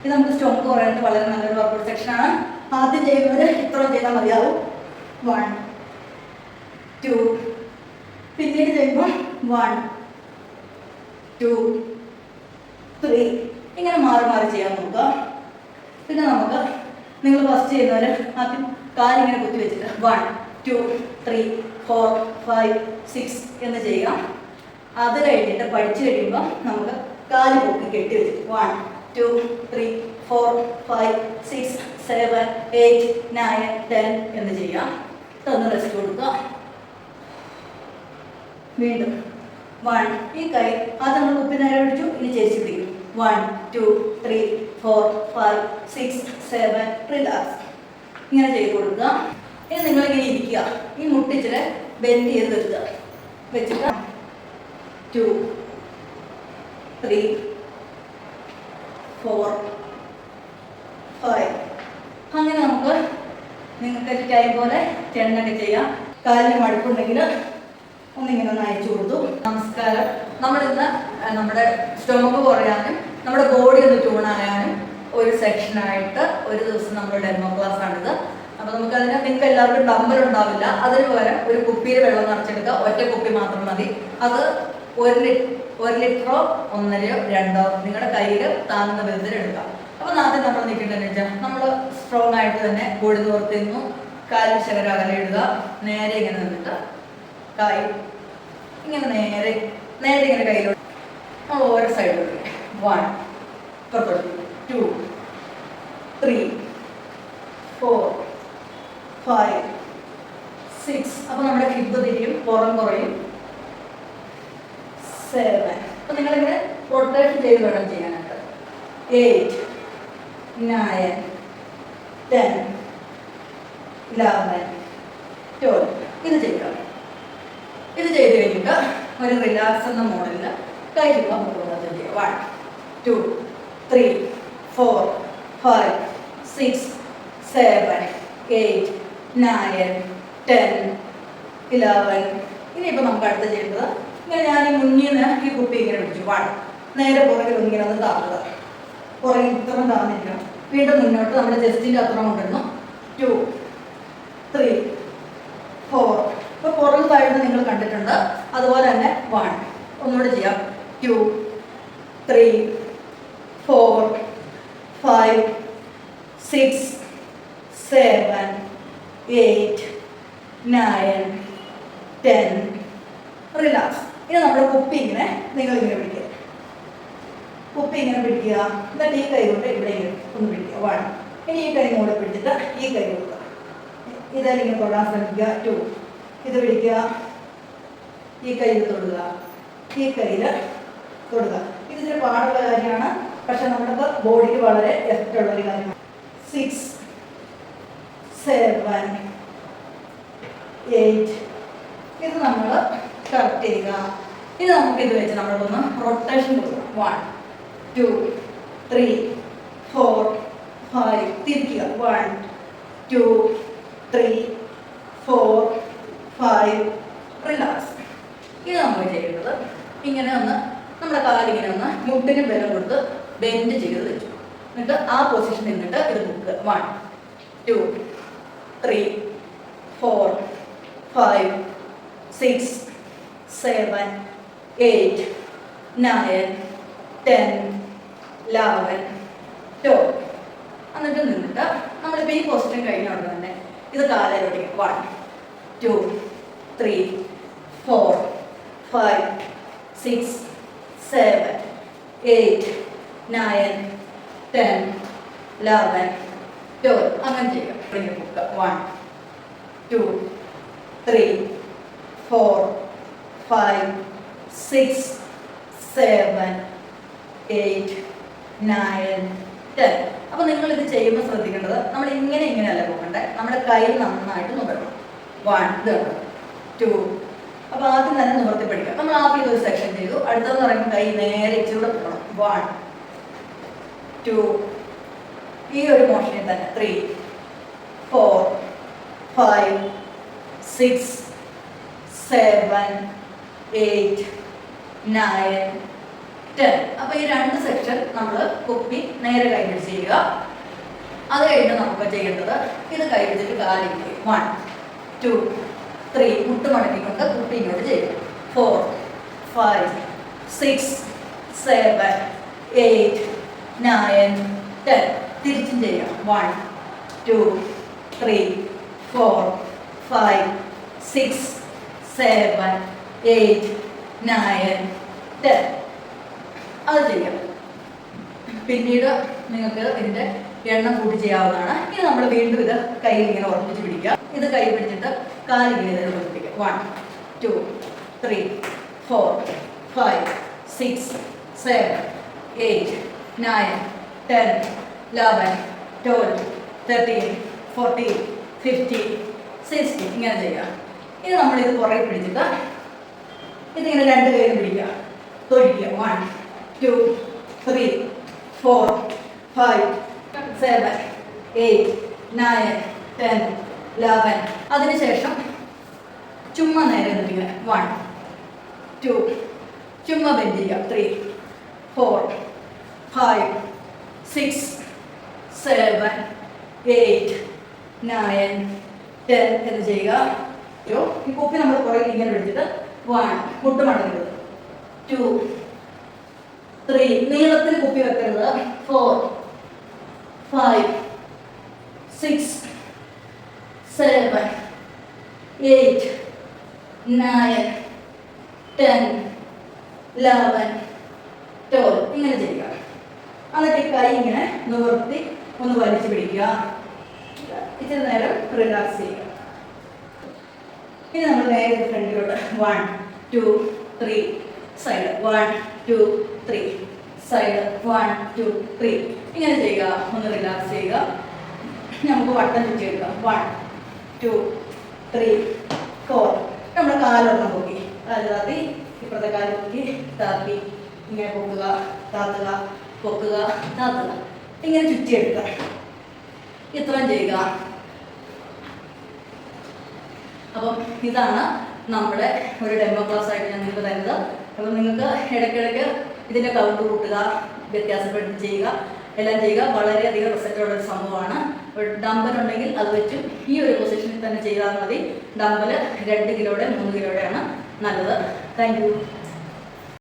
ഇത് നമുക്ക് സ്റ്റോക്ക് കുറയാനായിട്ട് വളരെ നല്ലൊരു വർക്കൗട്ട് സെക്ഷനാണ് ആദ്യം ചെയ്യുന്നവർ ഇത്ര ചെയ്താൽ മതിയാവും. വൺ ടു പിന്നീട് ചെയ്യുമ്പോൾ വൺ ടു ത്രീ ഇങ്ങനെ മാറി മാറി ചെയ്യാൻ നോക്കുക. പിന്നെ നമുക്ക് നിങ്ങൾ ഫസ്റ്റ് ചെയ്യുന്നവർ ആദ്യം കാലിങ്ങനെ കുത്തി വെച്ചിട്ട് one two three four five six എന്ന് ചെയ്യുക. അത് കഴിഞ്ഞിട്ട് പഠിച്ചു കഴിയുമ്പോൾ നമുക്ക് കാൽ പൊക്കി കെട്ടി വെച്ചിട്ട് one two three four five six seven eight nine ten എന്ന് ചെയ്യാം? തന്ന് റെസ്റ്റ് കൊടുക്കുക. വീണ്ടും വൺ ഈ കൈ അത് നമ്മൾ കുപ്പി നേരെ പിടിച്ചു ഇനി ചേച്ചി പിടിക്കും. One two three four five six seven relax ഇങ്ങനെ ചെയ്ത് കൊടുക്കുക. ഇനി നിങ്ങളിങ്ങനെ ഇരിക്കുക. ഈ മുട്ടിച്ചിട്ട് ബെൻഡ് ചെയ്ത് വെക്കുക. വെച്ചിട്ട് ടു ത്രീ ഫോർ ഫൈവ് അങ്ങനെ നമുക്ക് നിങ്ങൾക്ക് ടൈം പോലെ ടെണ്ണൊക്കെ ചെയ്യാം. കാലിന് മടുപ്പുണ്ടെങ്കിൽ ഒന്നിങ്ങനെ ഒന്ന് അയച്ചു കൊടുത്തു. നമസ്കാരം. നമ്മളിന്ന് നമ്മുടെ സ്റ്റൊമക്ക് കുറയാനും നമ്മുടെ ബോഡി ഒന്ന് ട്യൂണാകാനും ഒരു സെക്ഷനായിട്ട് ഒരു ദിവസം നമ്മൾ ഡെമോ ക്ലാസ് ആണിത്. അപ്പൊ നമുക്ക് അതിന് നിങ്ങൾക്ക് എല്ലാവർക്കും ഡമ്പൽ ഉണ്ടാവില്ല. അതിന് പകരം ഒരു കുപ്പിയിൽ വെള്ളം നിറച്ചെടുക്കുക. ഒറ്റ കുപ്പി മാത്രം മതി. അത് ഒരു ഒരു ലിറ്ററോ ഒന്നരയോ രണ്ടോ നിങ്ങളുടെ കയ്യിൽ താങ്ങുന്ന വിധത്തിൽ എടുക്കാം. അപ്പോൾ ആദ്യം നമ്മൾ നിൽക്കേണ്ടതെന്ന് വെച്ചാൽ നമ്മൾ സ്ട്രോങ് ആയിട്ട് തന്നെ ബോഡി തോർത്തിരുന്നു. കാലിൽ ശകരം അകലെ ഇടുക. നേരെ ഇങ്ങനെ നിന്നിട്ട് കൈ ഇങ്ങനെ നേരെ നേരെ ഇങ്ങനെ കയ്യിലോട്ട് നമ്മൾ ഓരോ സൈഡിലോട്ട് വൺ പുറത്തോട്ട്. Two three four five six അപ്പോൾ നമ്മുടെ ഹിബ് തിരിയും പുറം കുറയും. സെവൻ അപ്പോൾ നിങ്ങളിങ്ങനെ റൊട്ടേഷൻ ചെയ്ത് വേണം ചെയ്യാനായിട്ട്. Eight nine ten eleven twelve ഇത് ചെയ്യുക ഇത് ചെയ്ത് കഴിഞ്ഞിട്ട് ഒരു റിലാക്സ് എന്ന മോഡലിൽ കൈ രൂപ ചെയ്യുക one two three four five six seven eight nine ten eleven ഇനിയിപ്പോൾ നമുക്ക് അടുത്ത് ചെയ്യേണ്ടത് ഇങ്ങനെ ഞാൻ ഈ മുന്നിൽ നിന്ന് ഈ കുപ്പി ഇങ്ങനെ പിടിച്ചു. വാട നേരെ പുറകിൽ ഇങ്ങനെ ഒന്ന് താത്തുക. പുറകിൽ ഇത്രയും താന്നിരിക്കണം. വീണ്ടും മുന്നോട്ട് നമ്മുടെ ജസ്റ്റിന്റെ അത്ര കൊണ്ടിരുന്നു ടു ത്രീ ഫോർ ഇപ്പോൾ പുറകിൽ താഴ്ന്ന് നിങ്ങൾ കണ്ടിട്ടുണ്ട്. അതുപോലെ തന്നെ വൺ ഒന്നുകൂടെ ചെയ്യാം. Two three four five six seven eight nine ten relax ഇനി നമ്മൾ കുപ്പി ഇങ്ങനെ നിങ്ങൾ ഇങ്ങനെ പിടിക്കുക. കുപ്പി ഇങ്ങനെ പിടിക്കുക. എന്നിട്ട് ഈ കൈ കൊണ്ട് ഇവിടെ ഒന്ന് പിടിക്കുക. വൺ ഇനി ഈ കൈ കൂടെ പിടിച്ചിട്ട് ഈ കൈ കൊടുക്കുക. ഇതായാലും ഇങ്ങനെ തൊടാൻ ശ്രമിക്കുക. ടു ഇത് പിടിക്കുക. ഈ കയ്യിൽ തൊടുക. ഈ കയ്യിൽ തൊടുക. ഇത് ഇച്ചിരി പാടുള്ള കാര്യമാണ്. പക്ഷെ നമ്മുടെ ബോഡിക്ക് വളരെ എഫക്റ്റ് ഉള്ള ഒരു കാര്യമാണ്. സിക്സ് സെവൻ എയ്റ്റ് ഇത് നമ്മൾ കറക്റ്റ് ചെയ്യുക. ഇത് നമുക്ക് ഇത് വെച്ച് നമ്മളൊന്ന് റൊട്ടേഷൻ കൊടുക്കണം one two three four five തിരിക്കുക. One two three four five relax ഇത് നമ്മൾ ചെയ്യുന്നത് ഇങ്ങനെ ഒന്ന് നമ്മുടെ കാലിങ്ങനെ ഒന്ന് മുട്ടിന് ബലം കൊടുത്ത് ബെൻഡ് ചെയ്ത് വെച്ചു. എന്നിട്ട് ആ പൊസിഷൻ നിന്നിട്ട് ഇത് book one two three four five six seven eight nine ten eleven twelve എന്നിട്ട് നിന്നിട്ട് നമ്മളിപ്പോൾ ഈ പൊസിഷൻ കഴിഞ്ഞ ഉടനെ തന്നെ ഇത് കാലയിലോട്ട് one two three four five six seven eight nine ten eleven twelve അങ്ങനെ ചെയ്യാം book one two three four five six seven eight nine ten അപ്പോൾ നിങ്ങൾ ഇത് ചെയ്യുമ്പോൾ ശ്രദ്ധിക്കേണ്ടത് നമ്മൾ ഇങ്ങനെ ഇങ്ങനെയല്ല പോകണ്ടേ? നമ്മുടെ കൈ നന്നായിട്ട് നുകരണം. വൺ ടു അപ്പോൾ ആദ്യം തന്നെ നിവർത്തി പഠിക്കാം നമ്മൾ ആദ്യം ഒരു സെക്ഷൻ ചെയ്തു. അടുത്തെന്ന് പറയുമ്പോൾ കൈ നേരെ ഇച്ചിലൂടെ പോകണം. വൺ ടു ഈ ഒരു മോഷനിൽ തന്നെ. Three four five six seven eight nine ten അപ്പോൾ ഈ രണ്ട് സെക്ഷൻ നമ്മൾ കുപ്പി നേരെ കൈ പിടിച്ച് ചെയ്യുക. അത് കഴിഞ്ഞ് നമുക്ക് ചെയ്യേണ്ടത് ഇത് കൈ പിടിച്ചിട്ട് കാലിക്ക് വൺ ടു ത്രീ മുട്ട് മടക്കിക്കൊണ്ട് കുപ്പി ഇങ്ങോട്ട് ചെയ്യുക. Four five six seven eight nine ten തിരിച്ചും ചെയ്യാം one two three four five six seven eight nine ten അത് ചെയ്യാം. പിന്നീട് നിങ്ങൾക്ക് ഇതിന്റെ എണ്ണം കൂട്ടി ചെയ്യാവുന്നതാണ്. ഇനി നമ്മൾ വീണ്ടും ഇത് കയ്യിൽ ഇങ്ങനെ ഉറപ്പിച്ച് പിടിക്കുക. ഇത് കൈ പിടിച്ചിട്ട് കാലിങ്ങനെ ഇതിനെ ഉറപ്പിക്കുക. One two three four five six seven eight nine ten eleven twelve thirteen fourteen fifteen sixteen ഇങ്ങനെ ചെയ്യുക. ഇനി നമ്മളിത് കുറേ പിടിച്ചിട്ട് ഇതിങ്ങനെ രണ്ട് കൈയിലും പിടിക്കുക. തൊഴിക്കുക one two three four five seven eight nine ten eleven അതിനുശേഷം ചുമ്മാ നേരെ നിൽക്കുക വൺ ടു ചുമ്മാ ചെയ്യുക. Three four five six seven eight nine ten എന്ന് ചെയ്യുക? ഈ കോപ്പി നമ്മൾ കുറേ ഇങ്ങനെ പിടിച്ചിട്ട് വൺ മുട്ട് മടങ്ങരുത് ടു ത്രീ നീളത്തിൽ കുപ്പി വെക്കരുത്. Four five six seven eight nine ten eleven twelve ഇങ്ങനെ ചെയ്യുക. എന്നിട്ട് കൈ ഇങ്ങനെ നിവർത്തി ഒന്ന് വലിച്ചു പിടിക്കുക. ഇച്ചിരി നേരം റിലാക്സ് ചെയ്യുക. ഇനി നമ്മൾ നേരെ ഫ്രണ്ടിലോട്ട് one two three side one two three side one two three ഇങ്ങനെ ചെയ്യുക ഒന്ന് റിലാക്സ് ചെയ്യുക. നമുക്ക് വട്ടം ചുറ്റിയെടുക്കാം വൺ ടു ത്രീ ഫോർ നമ്മുടെ കാലൊന്ന് പൊക്കി കാൽ താത്തി ഇപ്പുറത്തെ കാൽ പൊക്കി താത്തി ഇങ്ങനെ പൊക്കുക താത്തുക പൊക്കുക താത്തുക. ഇങ്ങനെ ചുറ്റിയെടുക്കുക. ഇത്രയും ചെയ്യുക. അപ്പം ഇതാണ് നമ്മുടെ ഒരു ഡെമോ ക്ലാസ് ആയിട്ട് ഞാൻ നിങ്ങൾക്ക് തരുന്നത്. അപ്പം നിങ്ങൾക്ക് ഇടയ്ക്കിടയ്ക്ക് ഇതിന്റെ കൗണ്ട് കൂട്ടുക വ്യത്യാസപ്പെടുത്തി ചെയ്യുക എല്ലാം ചെയ്യുക. വളരെയധികം റിസൾട്ടുള്ള ഒരു സംഭവമാണ്. ഡമ്പൽ ഉണ്ടെങ്കിൽ അത് വെച്ചും ഈ ഒരു പൊസിഷനിൽ തന്നെ ചെയ്താൽ മതി. ഡമ്പൽ രണ്ട് കിലോയുടെ മൂന്ന് കിലോയുടെയാണ് നല്ലത്. താങ്ക്